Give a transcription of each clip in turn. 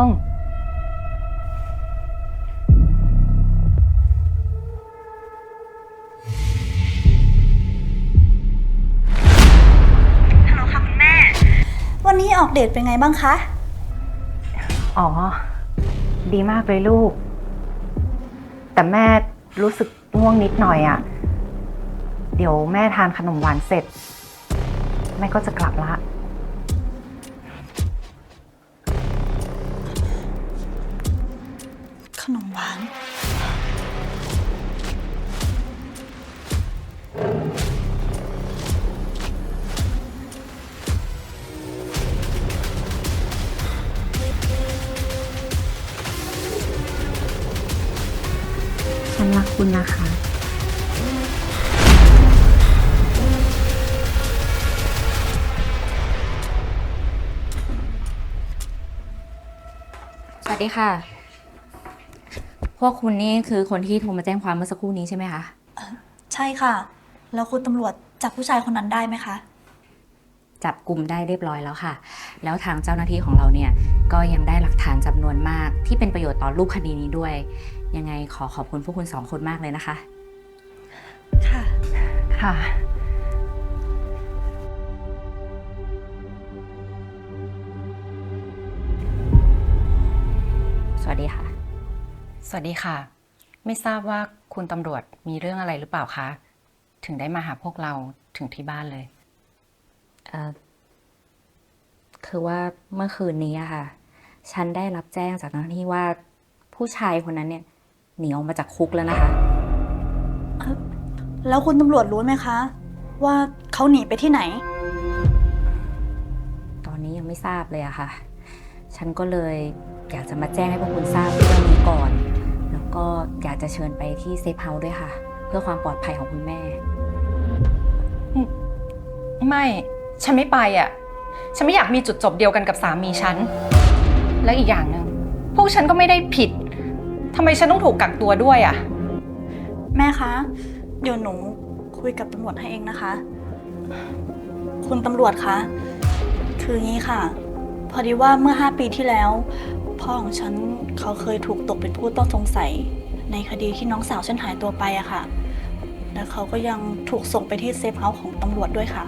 อง ฮัลโหลค่ะคุณแม่ วันนี้ออกเดทเป็นไงบ้างคะ อ๋อ ดีมากเลยลูก แต่แม่รู้สึกง่วงนิดหน่อยอะ่ะ เดี๋ยวแม่ทานขนมหวานเสร็จ แม่ก็จะกลับละ นมหวาน ฉันรักคุณนะคะ สวัสดีค่ะ พวกคุณนี่คือคนที่โทรมาแจ้งความเมื่อสักครู่นี้ใช่ไหมคะ ใช่ค่ะ แล้วคุณตำรวจจับผู้ชายคนนั้นได้ไหมคะ จับกลุ่มได้เรียบร้อยแล้วค่ะ แล้วทางเจ้าหน้าที่ของเราเนี่ย ก็ยังได้หลักฐานจำนวนมาก ที่เป็นประโยชน์ต่อรูปคดีนี้ด้วย ยังไงขอขอบคุณพวกคุณสองคนมากเลยนะคะ ค่ะ ค่ะ สวัสดีค่ะ ไม่ทราบว่าคุณตำรวจมีเรื่องอะไรหรือเปล่าคะ ถึงได้มาหาพวกเราถึงที่บ้านเลย เอ่อคือว่าเมื่อคืนนี้อะค่ะ ฉันได้รับแจ้งจากเจ้าหน้าที่ว่าผู้ชายคนนั้นเนี่ย หนีออกมาจากคุกแล้วนะคะ แล้วคุณตำรวจรู้ไหมคะ ว่าเขาหนีไปที่ไหน ตอนนี้ยังไม่ทราบเลยอะค่ะ ฉันก็เลยอยากจะมาแจ้งให้พวกคุณทราบเรื่องนี้ก่อนแล้ว ก็อยากจะเชิญไปที่เซฟเฮาส์ด้วยค่ะ เพื่อความปลอดภัยของคุณแม่ ไม่ฉันไม่ไปอะ ฉันไม่อยากมีจุดจบเดียวกันกับสามีฉัน แล้วอีกอย่างหนึ่งพวกฉันก็ไม่ได้ผิดทำไมฉันต้องถูกกักตัวด้วยอะ แม่คะ เดี๋ยวหนูคุยกับตำรวจให้เองนะคะ คุณตำรวจคะ คืองี้ค่ะ พอดีว่าเมื่อ 5 ปีที่แล้ว พ่อของฉันเขาเคยถูกตกเป็นผู้ต้องสงสัย ในคดีที่น้องสาวฉันหายตัวไปอะค่ะ แล้วเขาก็ยังถูกส่งไปที่เซฟเฮาส์ของตำรวจด้วยค่ะ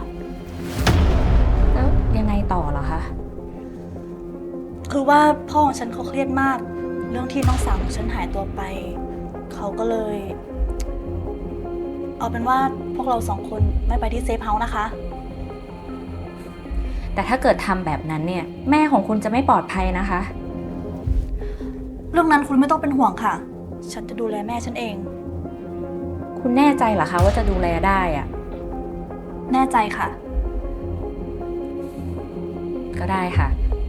แล้วยังไงต่อเหรอคะ คือว่าพ่อของฉันเขาเครียดมาก เรื่องที่น้องสาวของฉันหายตัวไป เขาก็เลย เอาเป็นว่าพวกเราสองคนไม่ไปที่เซฟเฮาส์นะคะ แต่ถ้าเกิดทำแบบนั้นเนี่ย แม่ของคุณจะไม่ปลอดภัยนะคะ เรื่องนั้นคุณไม่ต้องเป็นห่วงค่ะ ฉันจะดูแลแม่ฉันเอง คุณแน่ใจเหรอคะว่าจะดูแลได้อะแน่ใจค่ะ ก็ได้ค่ะ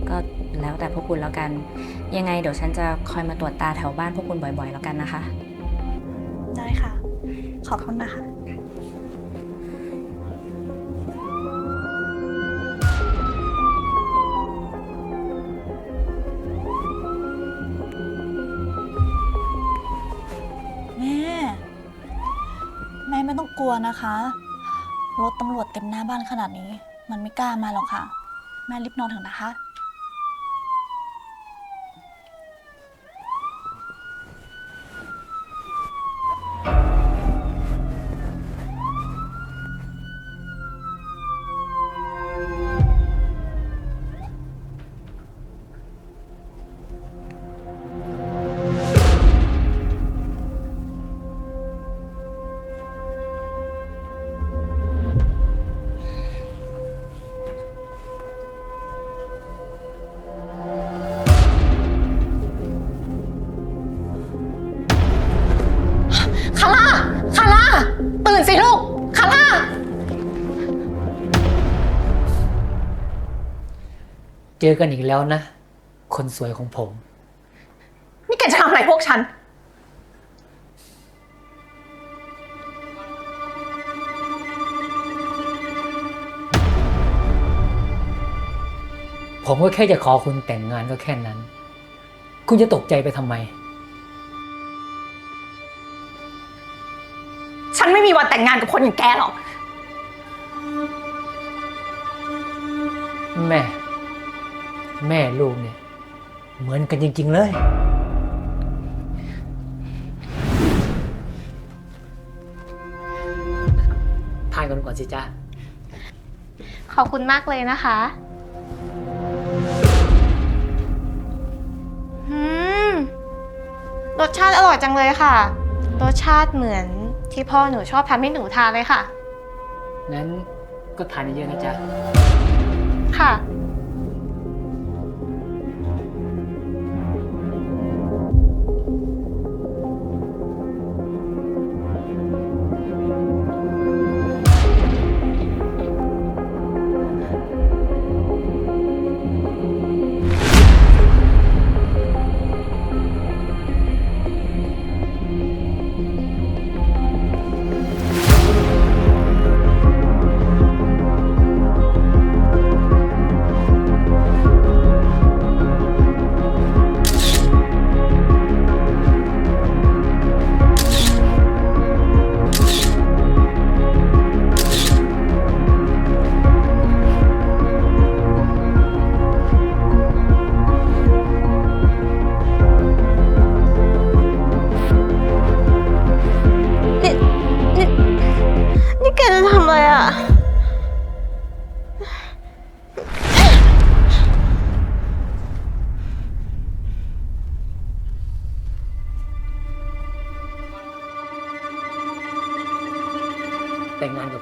ก็แล้วแต่พวกคุณแล้วกัน ยังไงเดี๋ยวฉันจะคอยมาตรวจตาแถวบ้านพวกคุณบ่อยๆ แล้วกันนะคะ ได้ค่ะ ขอบคุณนะคะ วนะคะ รถตำรวจเต็มหน้าบ้านขนาดนี้ มันไม่กล้ามาหรอกค่ะ แม่รีบนอนเถอะนะคะ นสิลูกคาร่า เจอกันอีกแล้วนะ คนสวยของผม นี่แกจะทำอะไรพวกฉัน ผมก็แค่จะขอคุณแต่งงานก็แค่นั้น คุณจะตกใจไปทำไม ฉันไม่มีวันแต่งงานกับคนอย่างแกหรอก แม่ แม่ลูกเนี่ย เหมือนกันจริง ๆ เลย ทานกันก่อนสิจ้าขอบคุณมากเลยนะคะ อืรสชาติอร่อยจังเลยค่ะ รสชาติเหมือน ที่พ่อหนูชอบทำให้หนูทานเลยค่ะงั้นก็ทานเยอะๆนะจ๊ะ ค่ะ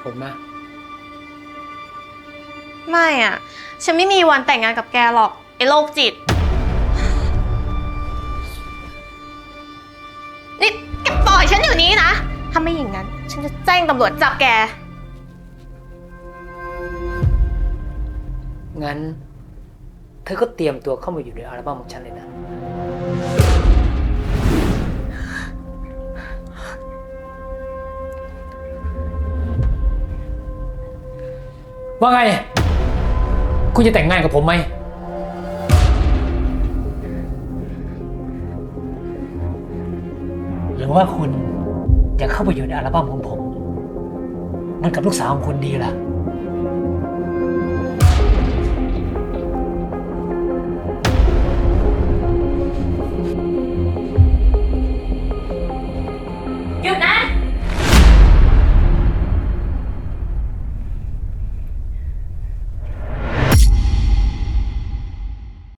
กับผมนะไม่อะ ฉันไม่มีวันแต่งงานกับแกหรอกไอ้โรคจิต นี่แกปล่อยฉันอยู่นี้นะ ถ้าไม่อย่างนั้น ฉันจะแจ้งตำรวจจับแก งั้น เธอก็เตรียมตัวเข้ามาอยู่ในอัลบั้มของฉันเลยนะ ว่าไง คุณจะแต่งงานกับผมไหม หรือว่าคุณอยากเข้าไปอยู่ในอัลบั้มของผม มันกับลูกสาวของคุณดีล่ะ